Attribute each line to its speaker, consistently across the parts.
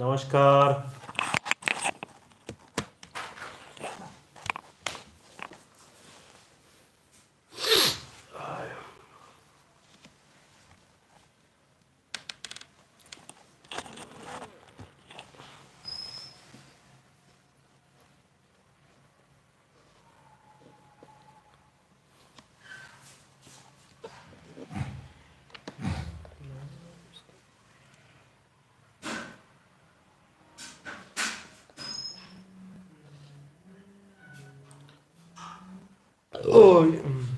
Speaker 1: नमस्कार. Oh, yeah.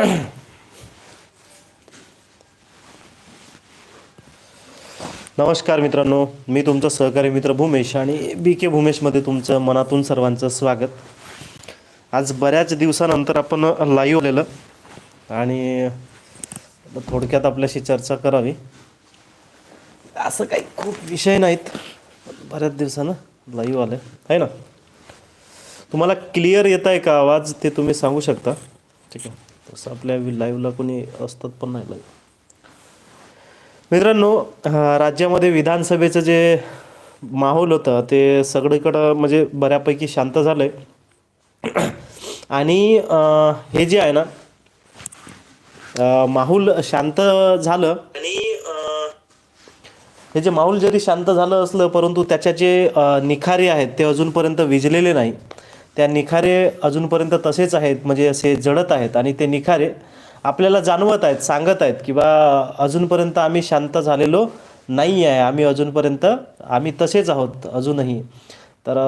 Speaker 1: नमस्कार मित्रांनो मी तुमचा सहकारी मित्र भूमेश आणि बी के भूमेशमध्ये तुमचं मनातून सर्वांचं स्वागत. आज बऱ्याच दिवसानंतर आपण लाईव्ह आलेलं आणि थोडक्यात आपल्याशी चर्चा करावी. असं काही खूप विषय नाहीत बऱ्याच दिवसानं लाईव्ह आलं आहे ना? तुम्हाला क्लिअर येत आहे का आवाज ते तुम्ही सांगू शकता? ठीक आहे. असं आपल्या लाईव्हला कोणी असतात पण नाही लाईव्ह मित्रांनो राज्यामध्ये विधानसभेचं जे माहोल होतं ते सगळीकडं म्हणजे बऱ्यापैकी शांत झालं आहे आणि हे जे आहे ना अं, माहोल शांत झालं. आणि हे जे माहोल जरी शांत झालं असलं परंतु त्याच्या जे निखारे आहेत ते अजूनपर्यंत विजलेले नाही. त्या निखारे अजूनपर्यंत तसेच आहेत म्हणजे असे जडत आहेत आणि ते निखारे आपल्याला जाणवत आहेत सांगत आहेत की बा अजूनपर्यंत आम्ही शांत झालेलो नाही आहे आम्ही अजूनपर्यंत आम्ही तसेच आहोत अजूनही. तर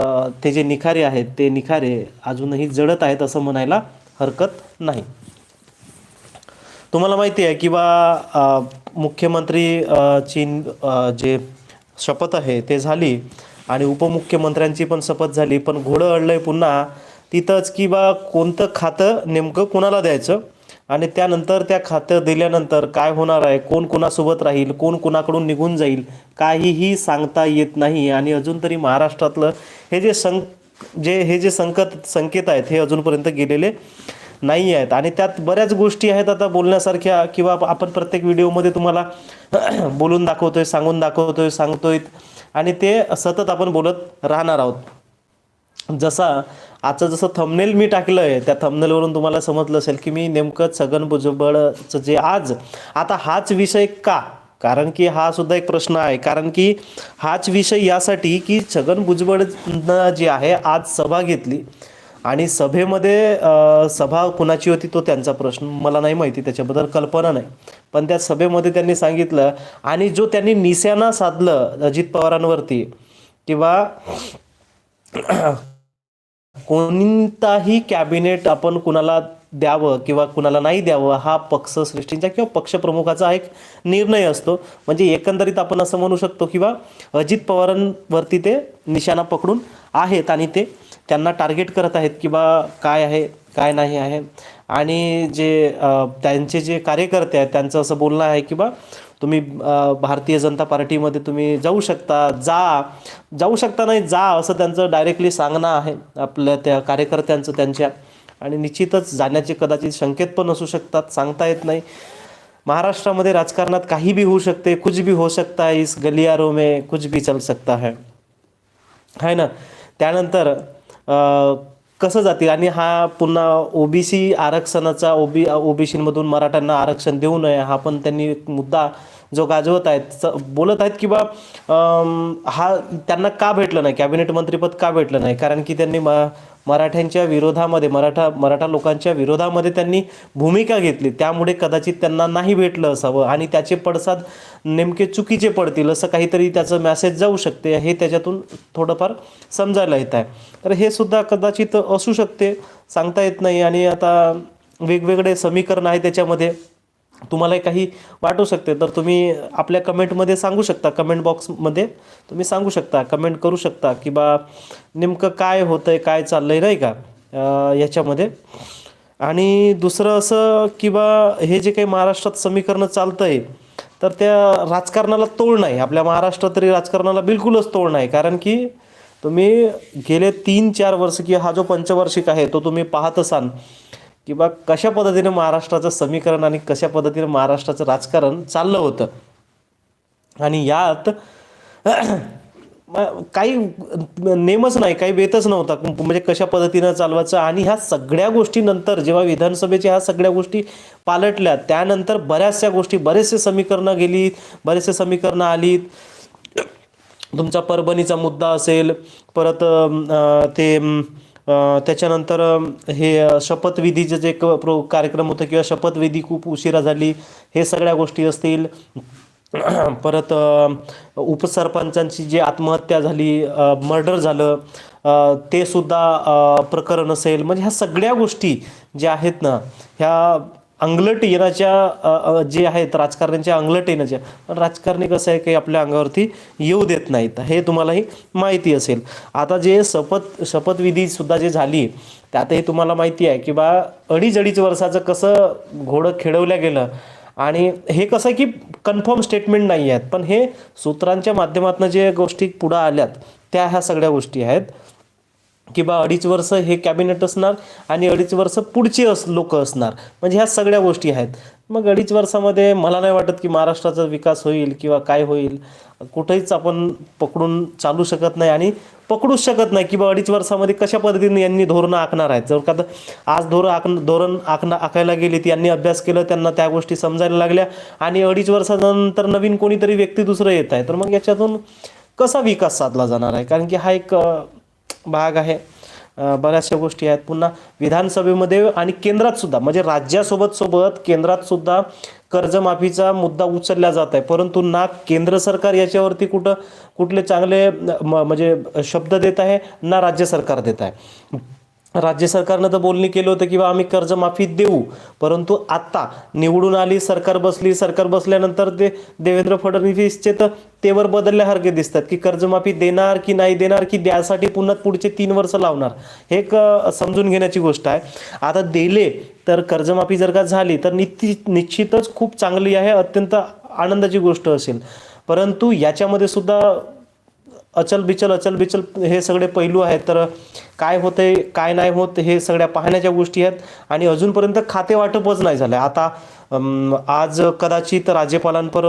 Speaker 1: ते जे निखारे आहेत ते निखारे अजूनही जडत आहेत असं म्हणायला हरकत नाही. तुम्हाला माहिती आहे की बा मुख्यमंत्री ची जे शपथ आहे ते झाली. आणि उपमुख्यमंत्र्यांची पण शपथ झाली पण घोडं अडलंय पुन्हा. तिथंच की बा कोणतं खातं नेमकं कुणाला द्यायचं? आणि त्यानंतर त्या खातं दिल्यानंतर काय होणार आहे? कोण कोणासोबत राहील? कोण कोणाकडून निघून जाईल? काहीही सांगता येत नाही. आणि अजून तरी महाराष्ट्रातलं हे जे सं जे हे जे संकट संकेत आहेत हे अजूनपर्यंत गेलेले. नाही आहेत. आणि त्यात बऱ्याच गोष्टी आहेत आता बोलण्यासारख्या किंवा आपण प्रत्येक व्हिडिओमध्ये तुम्हाला बोलून दाखवतोय सांगून दाखवतोय सांगतोय. आणि ते सतत आपण बोलत राहणार आहोत. जसा आजचं जसं थंबनेल मी टाकलं आहे त्या थंबनेलवरून तुम्हाला समजलं असेल की मी नेमकं छगन भुजबळचं जे आज आता हाच विषय का? कारण की हा सुद्धा एक प्रश्न आहे. कारण की हाच विषय यासाठी की छगन भुजबळनं जे आहे आज सभा घेतली. आणि सभेमध्ये सभा कुणाची होती तो त्यांचा प्रश्न मला नाही माहिती त्याच्याबद्दल कल्पना नाही. पण त्या सभेमध्ये त्यांनी सांगितलं आणि जो त्यांनी निशाणा साधलं अजित पवारांवरती किंवा कोणताही कॅबिनेट आपण कुणाला द्यावं किंवा कुणाला नाही द्यावं हा पक्षश्रेष्ठींचा किंवा पक्षप्रमुखाचा एक निर्णय असतो. म्हणजे एकंदरीत आपण असं म्हणू शकतो किंवा अजित पवारांवरती ते निशाणा पकडून आहेत आणि ते त्यांना टार्गेट करत आहेत की बा काय आहे काय नाही आहे. आणि जे त्यांचे जे कार्यकर्ते आहेत त्यांचं असं बोलणं आहे की बा तुम्ही भारतीय जनता पार्टीमध्ये तुम्ही जाऊ शकता जा. जाऊ शकता नाही जा असं त्यांचं डायरेक्टली सांगणं आहे आपल्या त्या कार्यकर्त्यांचं त्यांच्या. आणि निश्चितच जाण्याचे कदाचित संकेत पण असू शकतात सांगता येत नाही. महाराष्ट्रामध्ये राजकारणात काही भी होऊ शकते कुछ भी हो सकता है इस गलियारो में कुछ भी चल सकता है. है ना? त्यानंतर कसं जातील? आणि हा पुन्हा ओबीसी आरक्षणाचा ओबी ओबीसीमधून मराठ्यांना आरक्षण देऊ नये हा पण त्यांनी एक मुद्दा जो गाजवत आहेत बोलत आहेत की बा हा त्यांना का भेटलं नाही? कॅबिनेट मंत्रीपद का भेटलं नाही? कारण की त्यांनी म मराठ्यांच्या विरोधामध्ये मराठा मराठा लोकांच्या विरोधामध्ये त्यांनी भूमिका घेतली. त्यामुळे कदाचित त्यांना नाही भेटलं असावं आणि त्याचे पडसाद नेमके चुकीचे पडतील असं काहीतरी त्याचं मॅसेज जाऊ शकते हे त्याच्यातून थोडंफार समजायला येत आहे. तर हे सुद्धा कदाचित असू शकते सांगता येत नाही आणि आता वेगवेगळे समीकरण आहे त्याच्यामध्ये. तुम्हाला काही वाटू शकते तर तुम्ही आपल्या कमेंटमध्ये सांगू शकता कमेंट बॉक्समध्ये तुम्ही सांगू शकता कमेंट करू शकता की बा नेमकं काय होतं आहे काय चाललं आहे नाही का? याच्यामध्ये. आणि दुसरं असं की बा हे जे काही महाराष्ट्रात समीकरणं चालतं आहे तर त्या राजकारणाला तोड नाही. आपल्या महाराष्ट्रात तरी राजकारणाला बिलकुलच तोड नाही. कारण की तुम्ही गेले तीन चार वर्ष किंवा हा जो पंचवार्षिक आहे तो तुम्ही पाहत असाल. की बा कशा पद्धतीने महाराष्ट्राचं समीकरण आणि कशा पद्धतीने महाराष्ट्राचं राजकारण चाललं होतं. आणि यात काही नेमच नाही काही बेतच नव्हता. म्हणजे कशा पद्धतीनं चालवायचं आणि ह्या सगळ्या गोष्टी नंतर जेव्हा विधानसभेच्या ह्या सगळ्या गोष्टी पालटल्या त्यानंतर बऱ्याचशा गोष्टी बरेचसे समीकरणं गेली बरेचसे समीकरणं आलीत. तुमचा परभणीचा मुद्दा असेल परत ते त्याच्यानंतर हे शपथविधीचं शपथविधीचे जे क- प्रो कार्यक्रम होतं किंवा शपथविधी खूप उशिरा झाली हे सगळ्या गोष्टी असतील. परत उपसरपंचांची जी आत्महत्या झाली मर्डर झालं ते सुद्धा प्रकरण असेल. म्हणजे ह्या सगळ्या गोष्टी ज्या आहेत ना ह्या अंगलट येण्याच्या जे आहेत राजकारण्यांच्या अंगलट येण्याच्या पण राजकारणी कसं आहे काही आपल्या अंगावरती येऊ देत नाहीत हे तुम्हालाही माहिती असेल. आता जे शपथ शपथविधीसुद्धा जे झाली त्यातही तुम्हाला माहिती आहे की बा अडीच अडीच वर्षाचं कसं घोडं खेळवलं गेलं आणि हे कसं आहे की कन्फर्म स्टेटमेंट नाही आहेत पण हे सूत्रांच्या माध्यमातून जे गोष्टी पुढं आल्यात त्या ह्या सगळ्या गोष्टी आहेत. की बा अडीच वर्ष हे कॅबिनेट असणार आणि अडीच वर्ष पुढचे अस लोक असणार. म्हणजे ह्या सगळ्या गोष्टी आहेत. मग अडीच वर्षामध्ये मला नाही वाटत की महाराष्ट्राचा विकास होईल किंवा काय होईल. कुठेच आपण पकडून चालू शकत नाही आणि पकडूच शकत नाही की बा अडीच वर्षामध्ये कशा पद्धतीने यांनी धोरणं आखणार आहेत. जर का आज धोरण आख धोरण आखणं आखायला ती यांनी अभ्यास केलं त्यांना त्या गोष्टी समजायला लागल्या आणि अडीच वर्षानंतर नवीन कोणीतरी व्यक्ती दुसरं येत आहे. तर मग याच्यातून कसा विकास साधला जाणार आहे? कारण की हा एक भाग आहे. बऱ्याचशा गोष्टी आहेत. पुन्हा विधानसभेमध्ये आणि केंद्रात सुद्धा म्हणजे राज्यासोबत सोबत केंद्रात सुद्धा कर्जमाफीचा मुद्दा उचलला जात आहे. परंतु ना केंद्र सरकार याच्यावरती कुठं कुठले चांगले म- म्हणजे शब्द देत आहे ना राज्य सरकार देत आहे. राज्य सरकारनं तर बोलणी केलं होतं की बा आम्ही कर्जमाफी देऊ. परंतु आत्ता निवडून आली सरकार बसली सरकार बसल्यानंतर ते देवेंद्र फडणवीसचे तर तेवर बदलल्यासारखे दिसतात की कर्जमाफी देणार की नाही देणार की द्यासाठी पुन्हा पुढचे तीन वर्ष लावणार. हे एक समजून घेण्याची गोष्ट आहे. आता दिले तर कर्जमाफी जर का झाली तर निश्चित निश्चितच खूप चांगली आहे अत्यंत आनंदाची गोष्ट असेल. परंतु याच्यामध्ये सुद्धा अचल बिचल अचल बिचल हे सगळे पैलू आहेत. तर काय होते काय नाही होत हे सगळ्या पाहण्याच्या गोष्टी आहेत. आणि अजूनपर्यंत खाते वाटपच नाही झालं आहे आता आज कदाचित राज्यपालांपर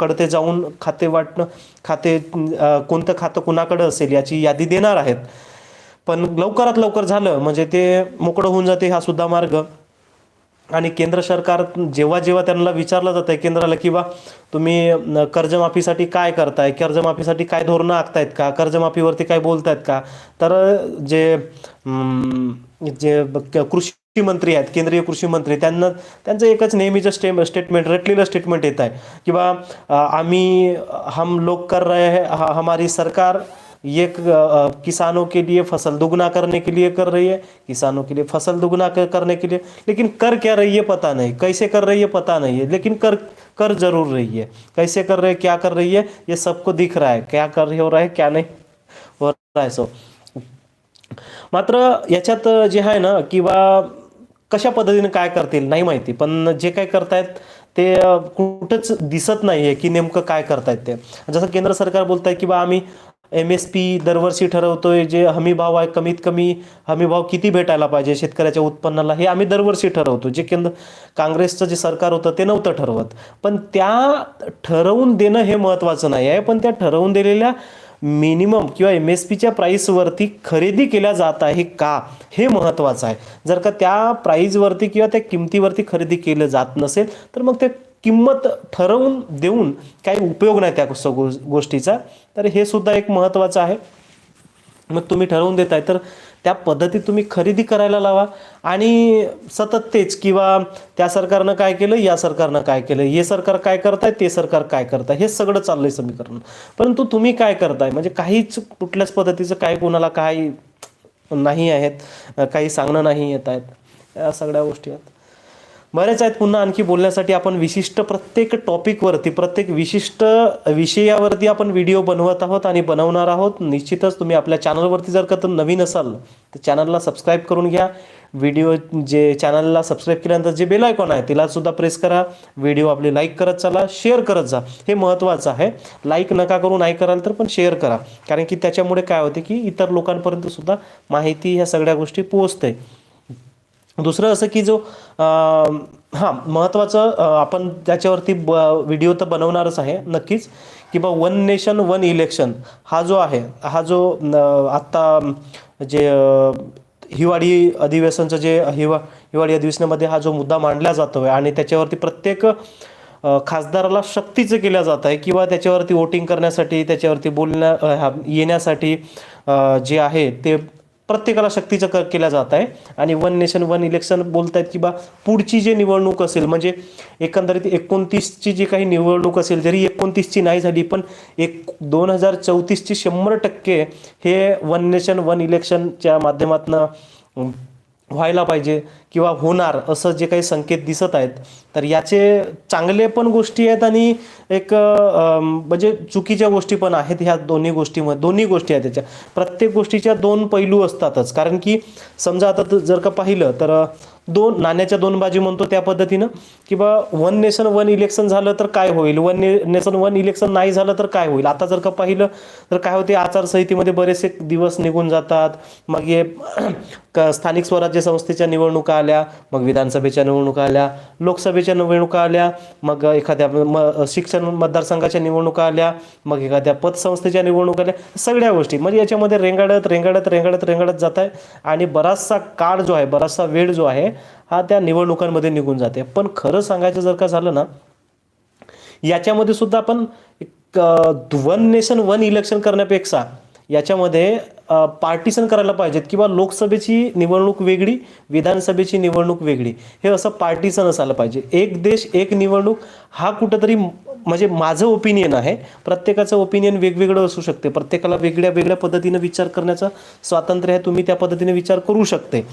Speaker 1: कडते जाऊन खाते वाटणं खाते कोणतं खातं कुणाकडं असेल याची यादी देणार आहेत. पण लवकरात लवकर झालं म्हणजे ते मोकळं होऊन जाते हा सुद्धा मार्ग. आणि केंद्र सरकार जेव्हा जेव्हा त्यांना विचारलं जातं आहे केंद्राला की बा तुम्ही कर्जमाफीसाठी काय करताय? कर्जमाफीसाठी काय धोरणं आखतायत का? कर्जमाफीवरती काय बोलतायत का? तर जे जे क- कृषी मंत्री आहेत केंद्रीय कृषी मंत्री त्यांना त्यांचं एकच नेहमीचं स्टे स्टेटमेंट रटलेलं स्टेटमेंट येत आहे की बा आम्ही हम लोक कर रहे हैं हमारी सरकार ये किसानों के लिए फसल दुगना करने के लिए कर रही है किसानों के लिए फसल दुगना करने के लिए। लेकिन कर क्या रही है पता नहीं कैसे कर रही है पता नहीं है लेकिन कर कर जरूर रही है। कैसे कर रही है क्या कर रही है ये सबको दिख रहा है क्या कर रही हो रहा है क्या नहीं हो रहा है सो। मात्र याच्यात जे आहे ना किंवा कशा पद्धतीने काय करतील नाही माहिती पण जे काय करतायत ते कुठंच दिसत नाही आहे की नेमकं काय करतायत ते. जसं केंद्र सरकार बोलत आहे की बा आम्ही एम एस पी दरवर्षी ठरवतोय जे हमी भाव आहे कमीत कमी हमी भाव किती भेटायला पाहिजे शेतकऱ्याच्या उत्पन्नाला हे आम्ही दरवर्षी ठरवतो. जे केंद्र काँग्रेसचं जे सरकार होतं ते नव्हतं ठरवत. पण त्या ठरवून देणं हे महत्त्वाचं नाही आहे. पण त्या ठरवून दिलेल्या मिनिमम किंवा एम एस पीच्या प्राईसवरती खरेदी केल्या जात आहे का हे महत्त्वाचं आहे. जर का त्या प्राईजवरती किंवा त्या किमतीवरती खरेदी केलं जात नसेल तर मग ते किंमत ठरवून देऊन काही उपयोग नाही त्या सगो गोष्टीचा. तर हे सुद्धा एक महत्त्वाचं आहे. मग तुम्ही ठरवून देताय. तर त्या पद्धतीत तुम्ही खरेदी करायला लावा. आणि सतत तेच किंवा त्या सरकारनं काय केलं या सरकारनं काय केलं हे सरकार काय करताय ते सरकार काय करताय हे सगळं चाललंय समीकरण. परंतु तुम्ही काय करताय? म्हणजे काहीच कुठल्याच पद्धतीचं काय कोणाला काही नाही आहेत काही सांगणं नाही येत आहेत. या सगळ्या गोष्टी आहेत. बरेच आहेत पुन्हा आणखी बोलण्यासाठी. आपण विशिष्ट प्रत्येक टॉपिकवरती प्रत्येक विशिष्ट विषयावरती आपण व्हिडिओ बनवत आहोत आणि बनवणार आहोत. निश्चितच तुम्ही आपल्या चॅनलवरती जर का तर नवीन असाल तर चॅनलला सबस्क्राईब करून घ्या. व्हिडिओ जे चॅनलला सबस्क्राईब केल्यानंतर जे बेल आयकॉन आहे तिलासुद्धा प्रेस करा. व्हिडिओ आपले लाईक करत चला शेअर करत जा. हे महत्त्वाचं आहे. लाईक नका करू नाही कराल तर पण शेअर करा. कारण की त्याच्यामुळे काय होते की इतर लोकांपर्यंतसुद्धा माहिती ह्या सगळ्या गोष्टी पोहोचते. दुसरं असं की जो हां महत्त्वाचं आपण त्याच्यावरती ब व्हिडिओ तर बनवणारच आहे नक्कीच. की बा वन नेशन वन इलेक्शन हा जो आहे हा जो आत्ता जे हिवाळी अधिवेशनचं जे हिवा हिवाळी अधिवेशनामध्ये हा जो मुद्दा मांडला जातो आहे आणि त्याच्यावरती प्रत्येक खासदाराला सक्तीचं केलं जात आहे किंवा त्याच्यावरती वोटिंग करण्यासाठी त्याच्यावरती बोलण्या येण्यासाठी जे आहे ते प्रत्येकाला सक्तीचं क केलं जात आहे. आणि वन नेशन वन इलेक्शन बोलत आहेत की बा पुढची जी निवडणूक असेल म्हणजे एकंदरीत एकोणतीसची जी काही निवडणूक असेल जरी एकोणतीसची नाही झाली पण एक दोन हजार चौतीसची शंभर टक्के हे वन नेशन वन इलेक्शनच्या माध्यमातून व्हायला पाहिजे किंवा होणार असं जे काही संकेत दिसत आहेत तर याचे चांगले पण गोष्टी आहेत आणि एक म्हणजे चुकीच्या गोष्टी पण आहेत ह्या दोन्ही गोष्टीमध्ये दोन्ही गोष्टी आहेत त्याच्या प्रत्येक गोष्टीच्या दोन पैलू असतातच. कारण की समजा आता जर का पाहिलं तर दोन नाण्याच्या दोन बाजू म्हणतो त्या पद्धतीनं किंवा वन नेशन वन इलेक्शन झालं तर काय होईल? वन ने नेशन वन इलेक्शन नाही झालं तर काय होईल? आता जर का पाहिलं तर काय होते? आचारसंहितेमध्ये बरेचसे दिवस निघून जातात. मग हे क- स्थानिक स्वराज्य संस्थेच्या निवडणुका आल्या मग विधानसभेच्या निवडणुका आल्या लोकसभेच्या निवडणुका आल्या मग एखाद्या म शिक्षण मतदारसंघाच्या निवडणुका आल्या मग एखाद्या पतसंस्थेच्या निवडणुका आल्या सगळ्या गोष्टी. म्हणजे याच्यामध्ये रेंगाळत रेंगाळत रेंगाळत रेंगाळत जात आहे. आणि बराचसा काळ जो आहे बराचसा वेळ जो आहे हा त्या निवडणुकांमध्ये निघून जाते. पण खरं सांगायचं जर का झालं ना याच्यामध्ये सुद्धा आपण एक वन नेशन वन इलेक्शन करण्यापेक्षा याच्यामध्ये पार्टिशन करायला पाहिजेत किंवा लोकसभेची निवडणूक वेगळी विधानसभेची निवडणूक वेगळी. हे असं पार्टिशन असायला पाहिजे. एक देश एक निवडणूक हा कुठंतरी म्हणजे माझं ओपिनियन आहे प्रत्येकाचं ओपिनियन वेगवेगळं असू शकते. प्रत्येकाला वेगळ्या वेगळ्या पद्धतीनं विचार करण्याचं स्वातंत्र्य आहे तुम्ही त्या पद्धतीने विचार करू शकते.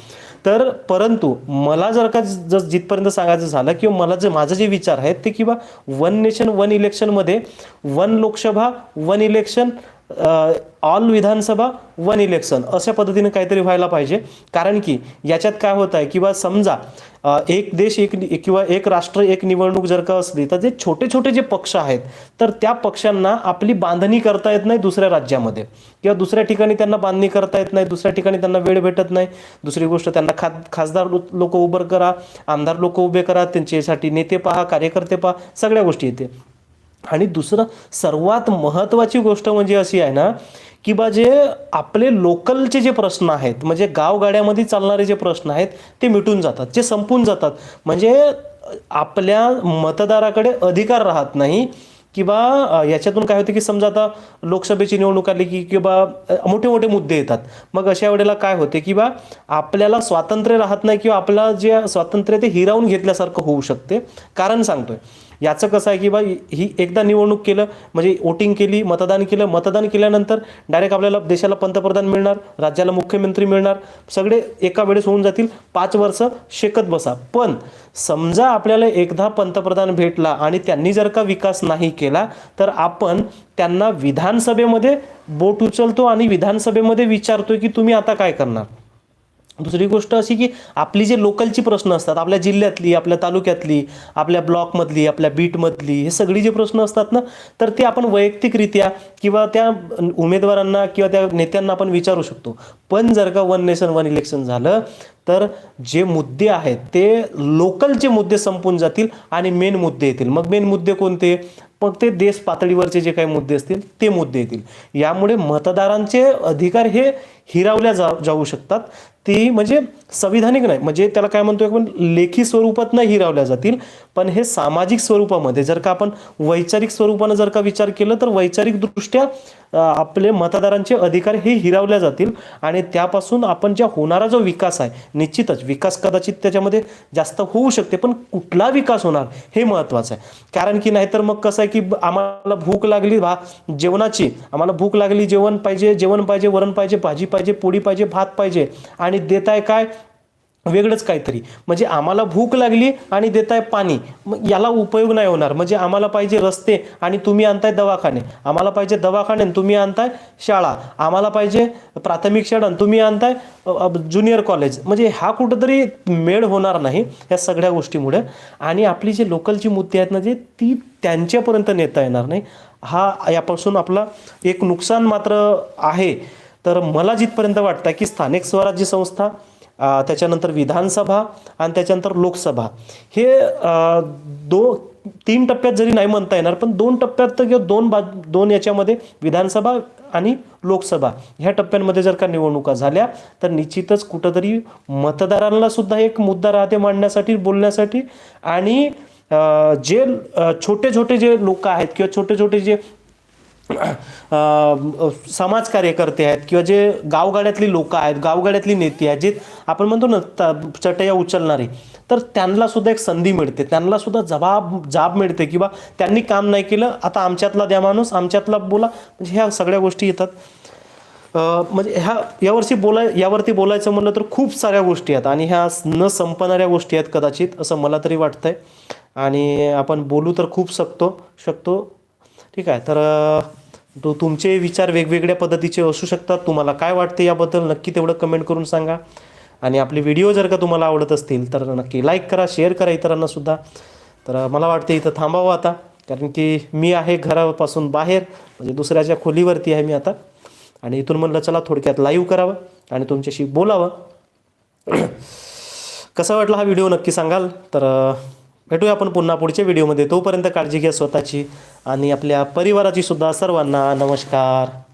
Speaker 1: तर परंतु मला जर का ज जिथपर्यंत सांगायचं झालं किंवा मला जे माझं जे विचार आहेत ते किंवा one nation one इलेक्शनमध्ये one Lok Sabha one election all Vidhan Sabha one election अशा पद्धतीने काहीतरी व्हायला पाहिजे. कारण की याच्यात काय होत आहे किंवा समजा एक देश एक किंवा एक राष्ट्र एक निवडणूक जर का असली तर जे छोटे छोटे जे पक्ष आहेत तर त्या पक्षांना आपली बांधणी करता येत नाही दुसऱ्या राज्यामध्ये. किंवा दुसऱ्या ठिकाणी त्यांना बांधणी करता येत नाही दुसऱ्या ठिकाणी त्यांना वेळ भेटत नाही. दुसरी गोष्ट त्यांना खा खासदार लोक उभं करा आमदार लोक उभे करा त्यांच्यासाठी नेते पहा कार्यकर्ते पहा सगळ्या गोष्टी येते. आणि दुसरं सर्वात महत्त्वाची गोष्ट म्हणजे अशी आहे ना की बा जे आपले लोकलचे जे प्रश्न आहेत म्हणजे गावगाड्यामध्ये चालणारे जे प्रश्न आहेत ते मिटून जातात जे संपून जातात. म्हणजे आपल्या मतदाराकडे अधिकार राहत नाही किंवा याच्यातून काय होतं की समजा आता लोकसभेची निवडणूक आली की किंवा मोठे मोठे मुद्दे येतात. मग अशा वेळेला काय होते की बा आपल्याला स्वातंत्र्य राहत नाही किंवा आपला जे स्वातंत्र्य ते हिरावून घेतल्यासारखं होऊ शकते. कारण सांगतोय याचं कसं आहे की बा ही एकदा निवडणूक केलं म्हणजे वोटिंग केली मतदान केलं मतदान केल्यानंतर डायरेक्ट आपल्याला देशाला पंतप्रधान मिळणार राज्याला मुख्यमंत्री मिळणार सगळे एका वेळेस होऊन जातील पाच वर्ष शेकत बसा. पण समजा आपल्याला एकदा पंतप्रधान भेटला आणि त्यांनी जर का विकास नाही केला तर आपण त्यांना विधानसभेमध्ये बोट उचलतो आणि विधानसभेमध्ये विचारतोय की तुम्ही आता काय करणार? दुसरी गोष्ट अशी की आपली जे लोकलची प्रश्न असतात आपल्या जिल्ह्यातली आपल्या तालुक्यातली आपल्या ब्लॉकमधली आपल्या बीटमधली हे सगळी जे प्रश्न असतात ना तर ते आपण वैयक्तिकरित्या किंवा त्या उमेदवारांना किंवा त्या नेत्यांना आपण विचारू शकतो. पण जर का वन नेशन वन इलेक्शन झालं तर जे मुद्दे आहेत ते लोकलचे मुद्दे संपून जातील आणि मेन मुद्दे येतील. मग मेन मुद्दे कोणते? मग ते देश पातळीवरचे जे काही मुद्दे असतील ते मुद्दे येतील. यामुळे मतदारांचे अधिकार हे हिरावल्या जा जाऊ शकतात. ती म्हणजे संविधानिक नाही. म्हणजे त्याला काय म्हणतो आपण? लेखी स्वरूपात नाही हिरावल्या जातील पण हे सामाजिक स्वरूपामध्ये जर का आपण वैचारिक स्वरूपानं जर का विचार केलं तर वैचारिकदृष्ट्या आपले मतदारांचे अधिकार हे हिरावल्या जातील आणि त्यापासून आपण ज्या होणारा जो विकास आहे निश्चितच विकास कदाचित त्याच्यामध्ये जास्त होऊ शकते पण कुठला विकास होणार हे महत्त्वाचं आहे. कारण की नाहीतर मग कसं आहे की आम्हाला भूक लागली भा जेवणाची आम्हाला भूक लागली जेवण पाहिजे जेवण पाहिजे वरण पाहिजे भाजी पाहिजे पोळी पाहिजे भात पाहिजे आणि देताय काय? वेगळंच काहीतरी. म्हणजे आम्हाला भूक लागली आणि देताय पाणी. मग याला उपयोग नाही होणार. म्हणजे आम्हाला पाहिजे रस्ते आणि तुम्ही आणताय दवाखाने. आम्हाला पाहिजे दवाखाने आणि तुम्ही आणताय शाळा. आम्हाला पाहिजे प्राथमिक शाळा आणि तुम्ही आणताय ज्युनियर कॉलेज. म्हणजे हा कुठंतरी मेळ होणार नाही या सगळ्या गोष्टीमुळे. आणि आपली जे लोकलची मुद्दे आहेत ना जे ती त्यांच्यापर्यंत नेता येणार नाही. हा यापासून आपला एक नुकसान मात्र आहे. तर मला जिथपर्यंत वाटतं की स्थानिक स्वराज्य संस्था त्याच्यानंतर विधानसभा आणि त्याच्यानंतर लोकसभा हे दो तीन टप्प्यात जरी नाही म्हणता येणार पण दोन टप्प्यात तर किंवा दोन बा दोन याच्यामध्ये विधानसभा आणि लोकसभा ह्या टप्प्यांमध्ये जर का निवडणुका झाल्या तर निश्चितच कुठंतरी मतदारांना सुद्धा एक मुद्दा राहते मांडण्यासाठी बोलण्यासाठी आणि जे छोटे छोटे जे लोक आहेत किंवा छोटे छोटे जे समाज कार्यकर्ते आहेत किंवा जे गावगाड्यातली लोक आहेत गावगाड्यातली नेते आहेत जे आपण म्हणतो ना त- चटया उचलणारे तर त्यांना सुद्धा एक संधी मिळते. त्यांना सुद्धा जबाब जाब मिळते किंवा त्यांनी काम नाही केलं आता आमच्यातला द्या माणूस आमच्यातला बोला. म्हणजे ह्या सगळ्या गोष्टी येतात. म्हणजे ह्या यावर्षी बोलाय यावरती बोलायचं म्हणलं तर खूप साऱ्या गोष्टी आहेत आणि ह्या न संपणाऱ्या गोष्टी आहेत कदाचित असं मला तरी वाटतंय. आणि आपण बोलू तर खूप शकतो शकतो. ठीक आहे. तर तो तुमचे विचार वेगवेगळ्या पद्धतीचे असू शकतात. तुम्हाला काय वाटते याबद्दल नक्की तेवढं कमेंट करून सांगा. आणि आपले व्हिडिओ जर का तुम्हाला आवडत असतील तर नक्की लाईक करा शेअर करा इतरांनासुद्धा तर मला वाटते इथं थांबावं आता. कारण की मी आहे घरापासून बाहेर म्हणजे दुसऱ्याच्या खोलीवरती आहे मी आता. आणि इथून म्हणलं चला थोडक्यात लाईव्ह करावं आणि तुमच्याशी बोलावं. कसा वाटला हा व्हिडिओ नक्की सांगाल? तर भेटूया आपण पुन्हा पुढच्या व्हिडिओमध्ये. तोपर्यंत काळजी घ्या स्वतःची आणि आपल्या परिवाराची सुद्धा सर्वांना नमस्कार.